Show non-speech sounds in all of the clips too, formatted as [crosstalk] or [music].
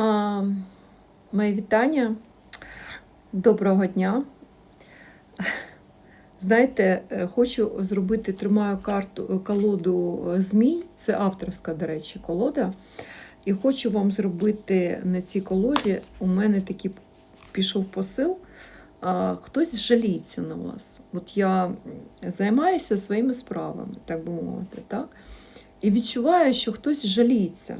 А, мої вітання. Доброго дня. Знаєте, е, хочу зробити, тримаю карту колоду е, Змій, це авторська, до речі, колода. І хочу вам зробити на цій колоді. У мене такий пішов посил. Хтось жаліється на вас. От я займаюся своїми справами, так би мовити, так? І відчуваю, що хтось жаліється.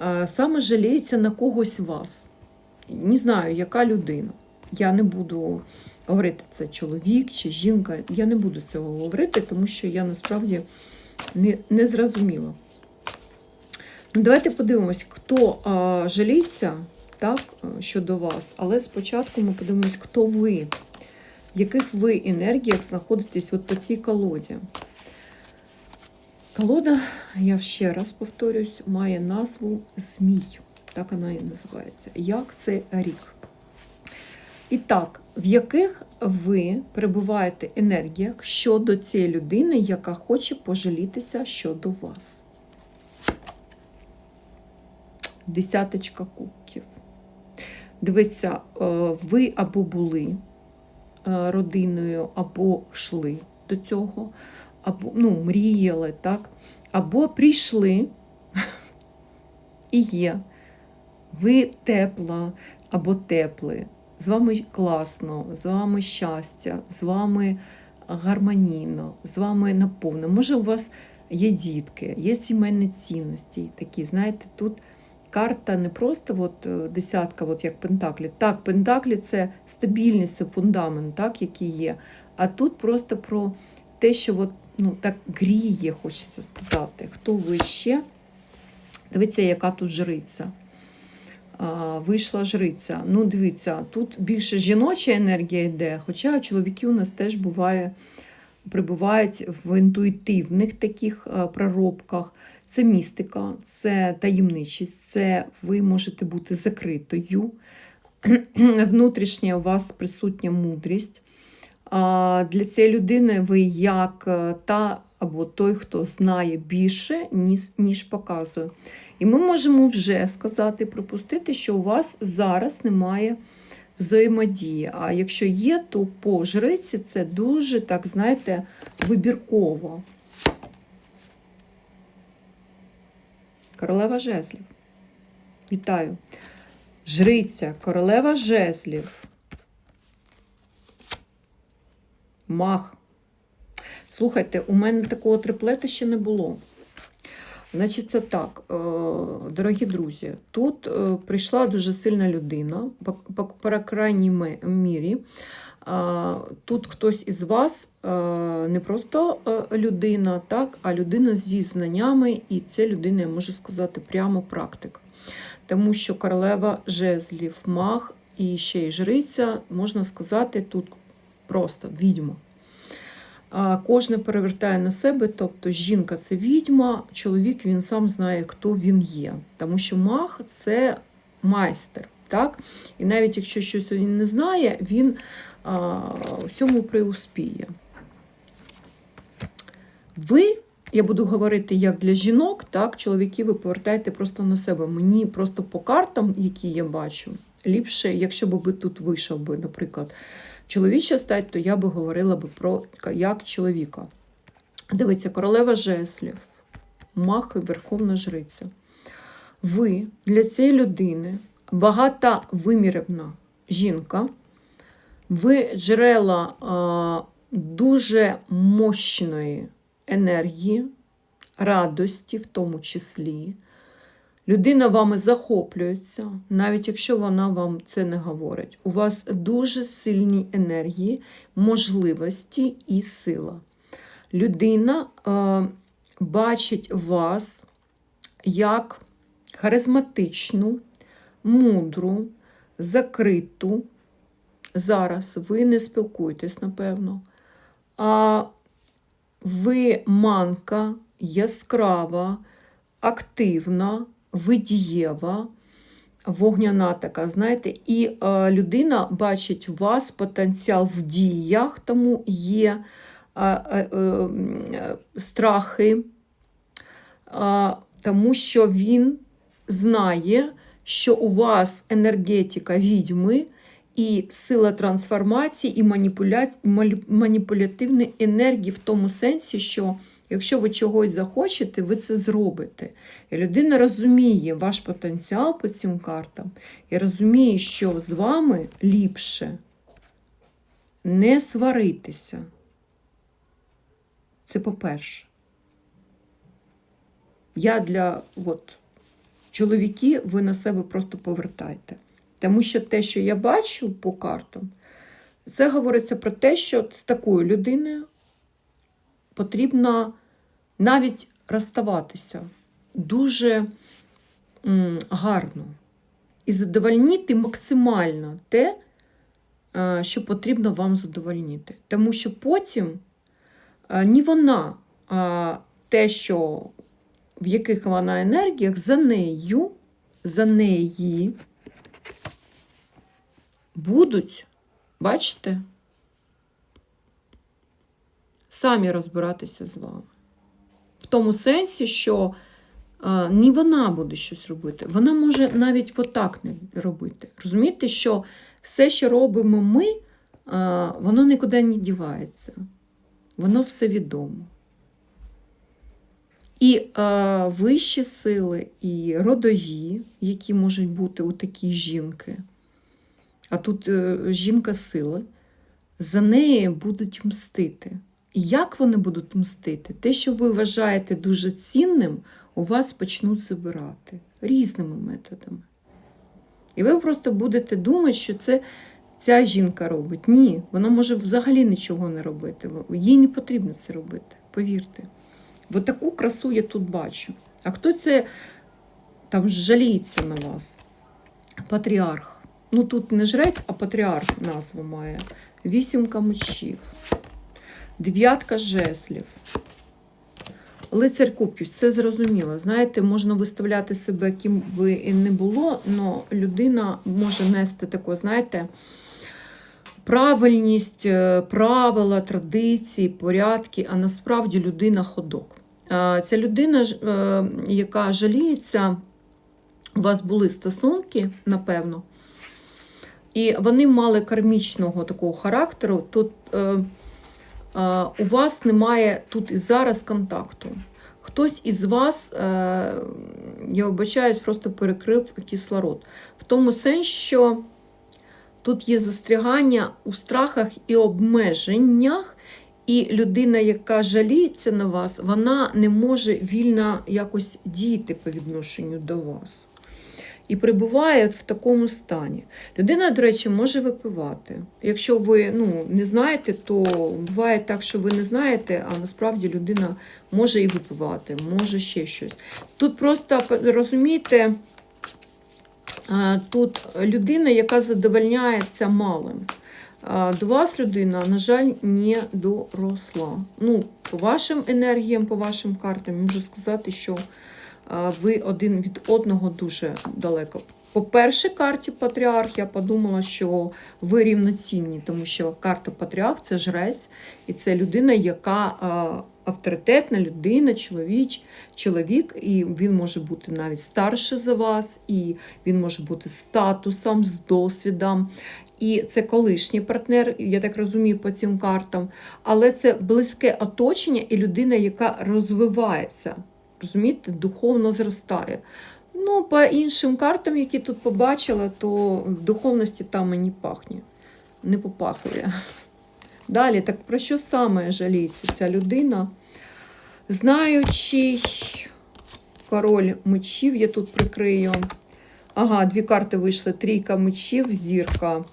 А, Саме жаліється на когось вас. Не знаю, яка людина. Я не буду говорити, це чоловік чи жінка. Я не буду цього говорити, тому що я насправді не, не зрозуміла. Ну, Давайте подивимось, хто а, жаліється так, щодо вас. Але спочатку ми подивимось, хто ви, в яких ви енергіях знаходитесь от по цій колоді. Колода, я ще раз повторюсь, має назву Змій. Так вона і називається. Як це рік? І так, в яких ви перебуваєте енергіях щодо цієї людини, яка хоче пожалітися щодо вас? Десяточка кубків. Дивіться, е, ви або були е, родиною, або йшли до цього, або ну, мріяли, так? або прийшли [laughs] і є. Ви тепла або теплі, з вами класно, з вами щастя, з вами гармонійно, з вами наповнено. Може, у вас є дітки, є сімейні цінності такі, знаєте, тут карта не просто от, е, десятка, от як Пентаклі. Так, Пентаклі це стабільність, це фундамент, так, який є. А тут просто про те, що от, ну, так гріє, хочеться сказати. Хто ви ще? Дивіться, яка тут жриця. А, Вийшла жриця. Ну, дивіться, тут більше жіноча енергія йде, хоча чоловіки у нас теж буває, прибувають в інтуїтивних таких проробках. Це містика, це таємничість, це ви можете бути закритою. [clears throat] Внутрішня у вас присутня мудрість. Для цієї людини ви як е, та або той, хто знає більше, ніж показує. І ми можемо вже сказати, припустити, що у вас зараз немає взаємодії. А якщо є, то по жриці це дуже, так, знаєте, вибірково. Королева жезлів. Вітаю. Жриця, королева жезлів. Мах. Слухайте, у мене такого триплета ще не було. Значить, це так, е, дорогі друзі, тут е, прийшла дуже сильна людина, по крайній мірі. Тут хтось із вас е, не просто людина, так, а людина зі знаннями, і це людина, я можу сказати, прямо практик. Тому що королева жезлів, мах і ще й жриця, можна сказати, тут просто відьма. Кожне перевертає на себе, тобто жінка це відьма, чоловік він сам знає, хто він є. Тому що мах це майстер. Так? І навіть якщо щось він не знає, він а, всьому приуспіє. Ви, я буду говорити як для жінок, так, чоловіки ви повертаєте просто на себе. Мені просто по картам, які я бачу, ліпше, якщо б тут вийшов би, наприклад, чоловіча стать, то я би говорила би про як чоловіка. Дивіться, королева жеслів, мах і верховна жриця. Ви для цієї людини багатовимірна жінка, ви джерела а, дуже мощної енергії, радості, в тому числі. Людина вами захоплюється, навіть якщо вона вам це не говорить. У вас дуже сильні енергії, можливості і сила. Людина е, бачить вас як харизматичну, мудру, закриту. Зараз ви не спілкуєтесь, напевно. А ви манка яскрава, активна видієва, вогняна така, знаєте, і е, людина бачить у вас потенціал в діях, тому є е, е, е, страхи, е, тому що він знає, що у вас енергетика відьми і сила трансформації, і маніпуля... маніпулятивної енергії в тому сенсі, що якщо ви чогось захочете, ви це зробите. І людина розуміє ваш потенціал по цим картам і розуміє, що з вами ліпше не сваритися. Це по-перше. Я для от, чоловіки, ви на себе просто повертайте. Тому що те, що я бачу по картам, це говориться про те, що з такою людиною потрібно навіть розставатися дуже гарно і задовольнити максимально те, е, що потрібно вам задовольнити. Тому що потім е, ні вона, а те, що в яких вона енергіях, за нею, за неї будуть, бачите, самі розбиратися з вами. Тому сенсі, що не вона буде щось робити, вона може навіть отак не робити. Розумієте, що все, що робимо ми, а, воно нікуди не дівається. Воно все відомо. І е, вищі сили, і родові, які можуть бути у такій жінки, а тут е, жінка сили, за неї будуть мстити. І як вони будуть мстити? Те, що ви вважаєте дуже цінним, у вас почнуть забирати різними методами. І ви просто будете думати, що це ця жінка робить. Ні, вона може взагалі нічого не робити. Їй не потрібно це робити, повірте. Бо таку красу я тут бачу. А хто це там жаліється на вас? Патріарх. Ну тут не жрець, а патріарх назву має. Вісімка мечів, дев'ятка жеслів. Лицар кубків, це зрозуміло. Знаєте, можна виставляти себе, ким би і не було, але людина може нести таку, знаєте, правильність, е, правила, традиції, порядки, а насправді людина ходок. Е, Ця людина, е, яка жаліється, у вас були стосунки, напевно, і вони мали кармічного такого характеру. Тут у вас немає тут і зараз контакту. Хтось із вас, е, я вибачаюсь, просто перекрив кислород. В тому сенсі, що тут є застрягання у страхах і обмеженнях, і людина, яка жаліється на вас, вона не може вільно якось діяти по відношенню до вас. І перебуває в такому стані. Людина, до речі, може випивати. Якщо ви ну, не знаєте, то буває так, що ви не знаєте, а насправді людина може і випивати, може ще щось. Тут просто розумієте, тут людина, яка задовольняється малим. До вас людина, на жаль, не доросла. Ну, по вашим енергіям, по вашим картам, можу сказати, що ви один від одного дуже далеко. По першій карті патріарх я подумала, що ви рівноцінні, тому що карта патріарх це жрець, і це людина, яка авторитетна людина, чоловіч, чоловік, і він може бути навіть старше за вас, і він може бути з статусом, з досвідом. І це колишній партнер, я так розумію, по цим картам, але це близьке оточення і людина, яка розвивається, розумієте, духовно зростає. Ну, по іншим картам, які тут побачила, то духовності там мені пахне, не попахує. Далі, так про що саме жаліється ця людина? Знаючи король мечів, я тут прикрию. Ага, дві карти вийшли. Трійка мечів, зірка,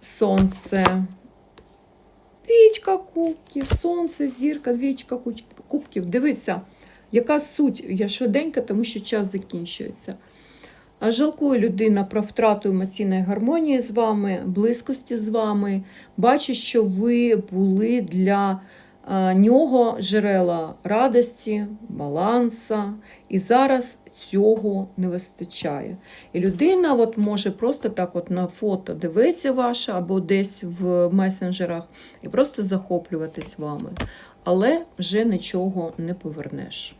сонце. Двічка кубків, сонце, зірка, двічка кубків. Дивіться, яка суть? Я швиденько, тому що час закінчується. Жалкує людина про втрату емоційної гармонії з вами, близькості з вами. Бачить, що ви були для нього джерела радості, баланса, і зараз цього не вистачає. І людина от може просто так от на фото дивитися ваше або десь в месенджерах і просто захоплюватись вами. Але вже нічого не повернеш.